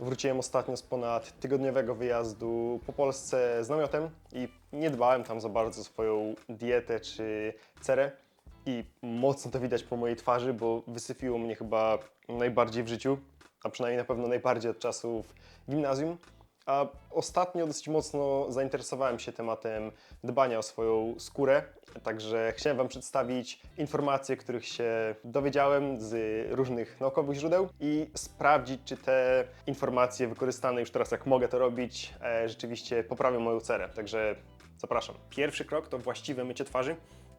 Wróciłem ostatnio z ponad tygodniowego wyjazdu po Polsce z namiotem i nie dbałem tam za bardzo o swoją dietę czy cerę. I mocno to widać po mojej twarzy, bo wysypiło mnie chyba najbardziej w życiu, a przynajmniej na pewno najbardziej od czasów gimnazjum. A ostatnio dosyć mocno zainteresowałem się tematem dbania o swoją skórę, także chciałem Wam przedstawić informacje, których się dowiedziałem z różnych naukowych źródeł i sprawdzić, czy te informacje wykorzystane już teraz, jak mogę to robić, e, rzeczywiście poprawią moją cerę. Także zapraszam. Pierwszy krok to właściwe mycie twarzy.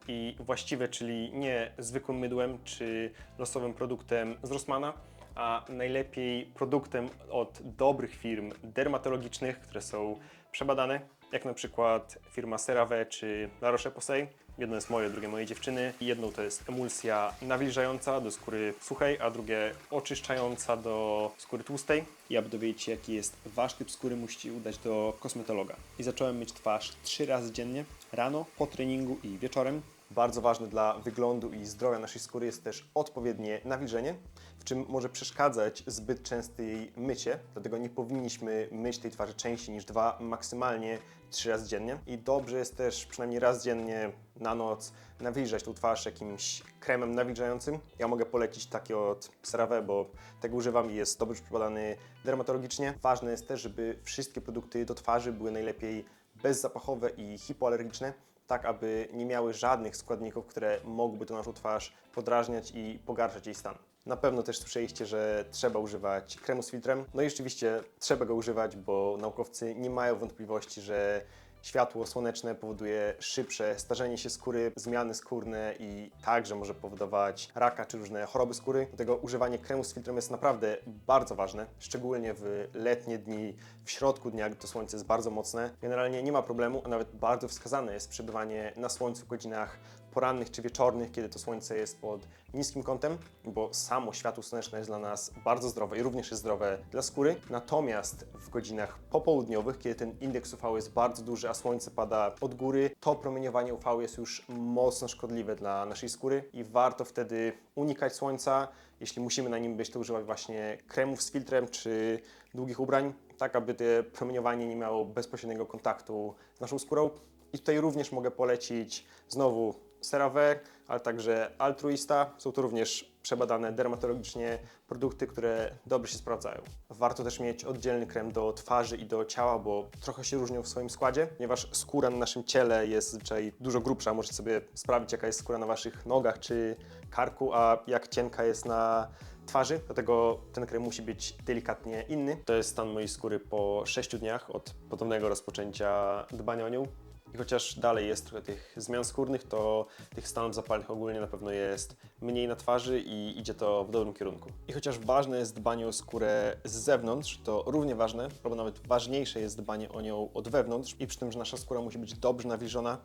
I właściwe, czyli nie zwykłym mydłem czy losowym produktem z Rossmana, a najlepiej produktem od dobrych firm dermatologicznych, które są przebadane, jak na przykład firma CeraVe czy La Roche-Posay. Jedno jest moje, drugie mojej dziewczyny. Jedną to jest emulsja nawilżająca do skóry suchej, a drugie oczyszczająca do skóry tłustej. I aby dowiedzieć się, jaki jest Wasz typ skóry, musicie udać do kosmetologa. I zacząłem myć twarz trzy razy dziennie, rano, po treningu i wieczorem. Bardzo ważne dla wyglądu i zdrowia naszej skóry jest też odpowiednie nawilżenie, w czym może przeszkadzać zbyt częste jej mycie, dlatego nie powinniśmy myć tej twarzy częściej niż dwa, maksymalnie trzy razy dziennie. I dobrze jest też przynajmniej raz dziennie na noc nawilżać tą twarz jakimś kremem nawilżającym. Ja mogę polecić taki od CeraVe, bo tego używam i jest dobrze przebadany dermatologicznie. Ważne jest też, żeby wszystkie produkty do twarzy były najlepiej bezzapachowe i hipoalergiczne, tak aby nie miały żadnych składników, które mogłyby tą naszą twarz podrażniać i pogarszać jej stan. Na pewno też słyszeliście, że trzeba używać kremu z filtrem. No i rzeczywiście trzeba go używać, bo naukowcy nie mają wątpliwości, że światło słoneczne powoduje szybsze starzenie się skóry, zmiany skórne i także może powodować raka czy różne choroby skóry. Dlatego używanie kremu z filtrem jest naprawdę bardzo ważne, szczególnie w letnie dni, w środku dnia, gdy to słońce jest bardzo mocne. Generalnie nie ma problemu, a nawet bardzo wskazane jest przebywanie na słońcu w godzinach porannych czy wieczornych, kiedy to słońce jest pod niskim kątem, bo samo światło słoneczne jest dla nas bardzo zdrowe i również jest zdrowe dla skóry. Natomiast w godzinach popołudniowych, kiedy ten indeks UV jest bardzo duży, a słońce pada od góry, to promieniowanie UV jest już mocno szkodliwe dla naszej skóry i warto wtedy unikać słońca. Jeśli musimy na nim być, to używać właśnie kremów z filtrem czy długich ubrań, tak aby te promieniowanie nie miało bezpośredniego kontaktu z naszą skórą. I tutaj również mogę polecić znowu CeraVe, ale także Altruista. Są to również przebadane dermatologicznie produkty, które dobrze się sprawdzają. Warto też mieć oddzielny krem do twarzy i do ciała, bo trochę się różnią w swoim składzie, ponieważ skóra na naszym ciele jest zazwyczaj dużo grubsza. Możecie sobie sprawdzić, jaka jest skóra na Waszych nogach czy karku, a jak cienka jest na twarzy, dlatego ten krem musi być delikatnie inny. To jest stan mojej skóry po 6 dniach od podobnego rozpoczęcia dbania o nią. I chociaż dalej jest trochę tych zmian skórnych, to tych stanów zapalnych ogólnie na pewno jest mniej na twarzy i idzie to w dobrym kierunku. I chociaż ważne jest dbanie o skórę z zewnątrz, to równie ważne, albo nawet ważniejsze jest dbanie o nią od wewnątrz i przy tym, że nasza skóra musi być dobrze nawilżona,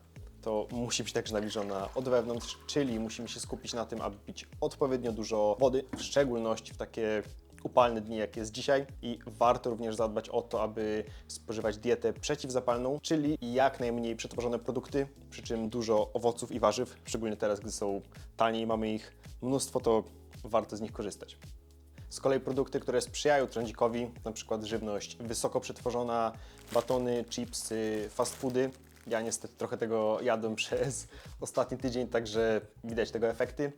to musi być także nawilżona od wewnątrz, czyli musimy się skupić na tym, aby pić odpowiednio dużo wody, w szczególności w takie upalne dni, jak jest dzisiaj i warto również zadbać o to, aby spożywać dietę przeciwzapalną, czyli jak najmniej przetworzone produkty, przy czym dużo owoców i warzyw, szczególnie teraz, gdy są tanie i mamy ich mnóstwo, to warto z nich korzystać. Z kolei produkty, które sprzyjają trądzikowi, przykład żywność wysoko przetworzona, batony, chipsy, fast foody. Ja niestety trochę tego jadłem przez ostatni tydzień, także widać tego efekty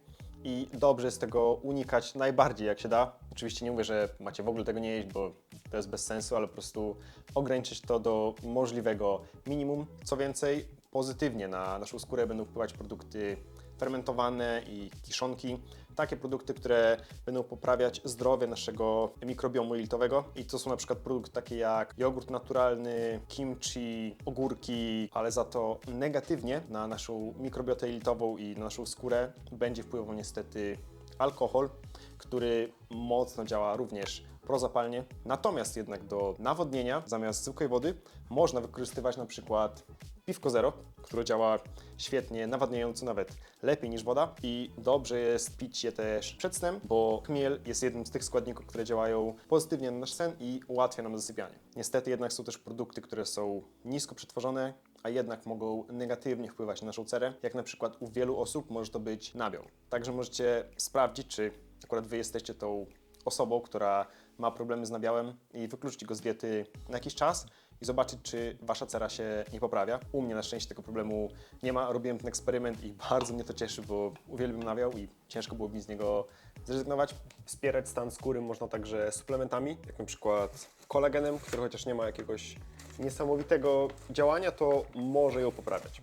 i dobrze jest tego unikać najbardziej jak się da. Oczywiście nie mówię, że macie w ogóle tego nie jeść, bo to jest bez sensu, ale po prostu ograniczyć to do możliwego minimum. Co więcej, pozytywnie na naszą skórę będą wpływać produkty fermentowane i kiszonki. Takie produkty, które będą poprawiać zdrowie naszego mikrobiomu jelitowego. I to są na przykład produkty takie jak jogurt naturalny, kimchi, ogórki, ale za to negatywnie na naszą mikrobiotę jelitową i na naszą skórę będzie wpływał niestety alkohol, który mocno działa również prozapalnie. Natomiast jednak do nawodnienia zamiast zwykłej wody można wykorzystywać na przykład piwko zero, które działa świetnie nawadniająco, nawet lepiej niż woda i dobrze jest pić je też przed snem, bo chmiel jest jednym z tych składników, które działają pozytywnie na nasz sen i ułatwia nam zasypianie. Niestety jednak są też produkty, które są nisko przetworzone, a jednak mogą negatywnie wpływać na naszą cerę, jak na przykład u wielu osób może to być nabiał. Także możecie sprawdzić, czy akurat Wy jesteście tą osobą, która ma problemy z nabiałem i wykluczyć go z diety na jakiś czas i zobaczyć, czy wasza cera się nie poprawia. U mnie na szczęście tego problemu nie ma. Robiłem ten eksperyment i bardzo mnie to cieszy, bo uwielbiam nabiał i ciężko było mi z niego zrezygnować. Wspierać stan skóry można także suplementami, jak na przykład kolagenem, który chociaż nie ma jakiegoś niesamowitego działania, to może ją poprawiać.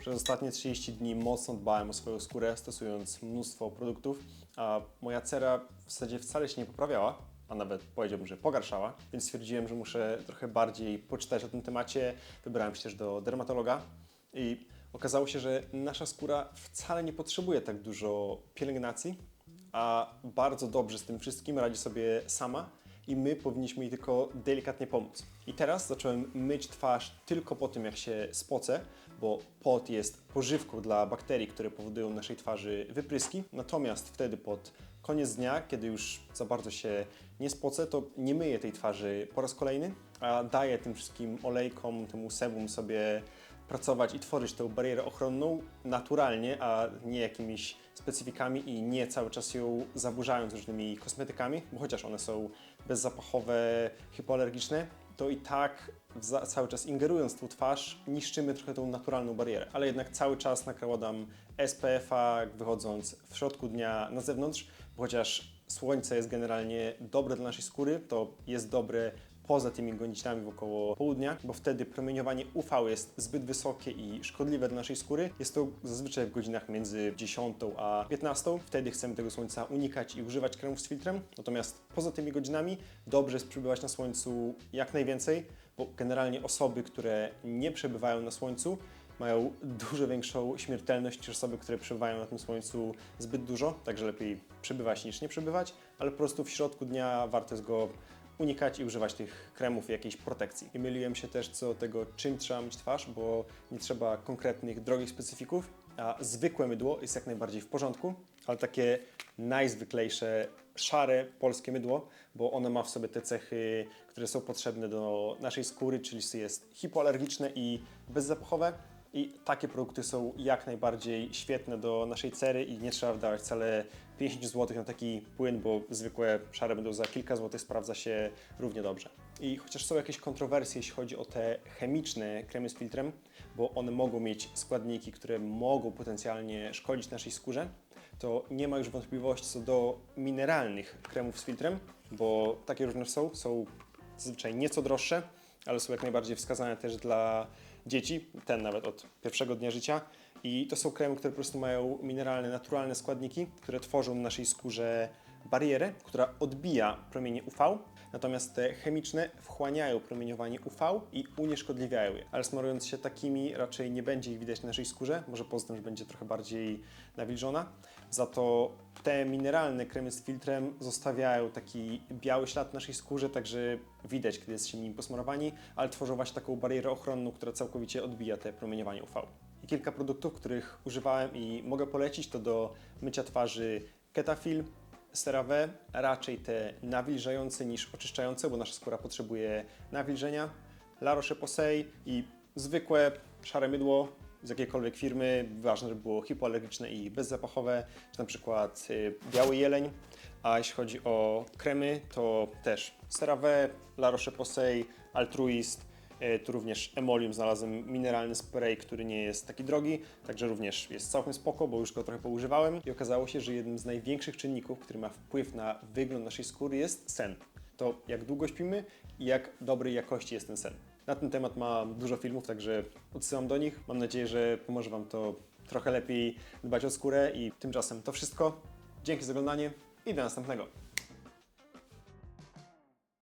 Przez ostatnie 30 dni mocno dbałem o swoją skórę, stosując mnóstwo produktów, a moja cera w zasadzie wcale się nie poprawiała, a nawet powiedziałbym, że pogarszała, więc stwierdziłem, że muszę trochę bardziej poczytać o tym temacie. Wybrałem się też do dermatologa i okazało się, że nasza skóra wcale nie potrzebuje tak dużo pielęgnacji, a bardzo dobrze z tym wszystkim radzi sobie sama i my powinniśmy jej tylko delikatnie pomóc. I teraz zacząłem myć twarz tylko po tym, jak się spocę, bo pot jest pożywką dla bakterii, które powodują na naszej twarzy wypryski. Natomiast wtedy pod koniec dnia, kiedy już za bardzo się nie spocę, to nie myję tej twarzy po raz kolejny, a daję tym wszystkim olejkom, temu sebum sobie pracować i tworzyć tę barierę ochronną naturalnie, a nie jakimiś specyfikami i nie cały czas ją zaburzając różnymi kosmetykami, bo chociaż one są bezzapachowe, hipoalergiczne, to i tak cały czas ingerując w tą twarz niszczymy trochę tą naturalną barierę, ale jednak cały czas nakładam SPF-a wychodząc w środku dnia na zewnątrz, bo chociaż słońce jest generalnie dobre dla naszej skóry, to jest dobre poza tymi godzininami wokoło południa, bo wtedy promieniowanie UV jest zbyt wysokie i szkodliwe dla naszej skóry. Jest to zazwyczaj w godzinach między 10 a 15. Wtedy chcemy tego słońca unikać i używać kremów z filtrem. Natomiast poza tymi godzinami dobrze jest przebywać na słońcu jak najwięcej, bo generalnie osoby, które nie przebywają na słońcu, mają dużo większą śmiertelność niż osoby, które przebywają na tym słońcu zbyt dużo, także lepiej przebywać niż nie przebywać, ale po prostu w środku dnia warto jest go unikać i używać tych kremów i jakiejś protekcji. I myliłem się też co do tego, czym trzeba myć twarz, bo nie trzeba konkretnych, drogich specyfików, a zwykłe mydło jest jak najbardziej w porządku, ale takie najzwyklejsze, szare polskie mydło, bo ono ma w sobie te cechy, które są potrzebne do naszej skóry, czyli jest hipoalergiczne i bezzapachowe. I takie produkty są jak najbardziej świetne do naszej cery i nie trzeba wydawać wcale 50 zł na taki płyn, bo zwykłe szare będą za kilka złotych, sprawdza się równie dobrze. I chociaż są jakieś kontrowersje, jeśli chodzi o te chemiczne kremy z filtrem, bo one mogą mieć składniki, które mogą potencjalnie szkodzić naszej skórze, to nie ma już wątpliwości co do mineralnych kremów z filtrem, bo takie różne są, są zazwyczaj nieco droższe, ale są jak najbardziej wskazane też dla dzieci, ten nawet od pierwszego dnia życia. I to są kremy, które po prostu mają mineralne, naturalne składniki, które tworzą w naszej skórze barierę, która odbija promienie UV, natomiast te chemiczne wchłaniają promieniowanie UV i unieszkodliwiają je. Ale smarując się takimi, raczej nie będzie ich widać na naszej skórze, może poza tym, że będzie trochę bardziej nawilżona. Za to te mineralne kremy z filtrem zostawiają taki biały ślad w naszej skórze, także widać, kiedy jest się nim posmarowani, ale tworzą właśnie taką barierę ochronną, która całkowicie odbija te promieniowanie UV. I kilka produktów, których używałem i mogę polecić, to do mycia twarzy Ketafil, CeraVe, raczej te nawilżające niż oczyszczające, bo nasza skóra potrzebuje nawilżenia, La Roche-Posay i zwykłe szare mydło z jakiejkolwiek firmy, ważne, żeby było hipoalergiczne i bezzapachowe, czy na przykład y, biały jeleń. A jeśli chodzi o kremy, to też CeraVe, La Roche-Posay, Altruist, tu również Emolium znalazłem mineralny spray, który nie jest taki drogi, także również jest całkiem spoko, bo już go trochę poużywałem i okazało się, że jednym z największych czynników, który ma wpływ na wygląd naszej skóry jest sen. To jak długo śpimy i jak dobrej jakości jest ten sen. Na ten temat mam dużo filmów, także odsyłam do nich. Mam nadzieję, że pomoże Wam to trochę lepiej dbać o skórę i tymczasem to wszystko. Dzięki za oglądanie i do następnego.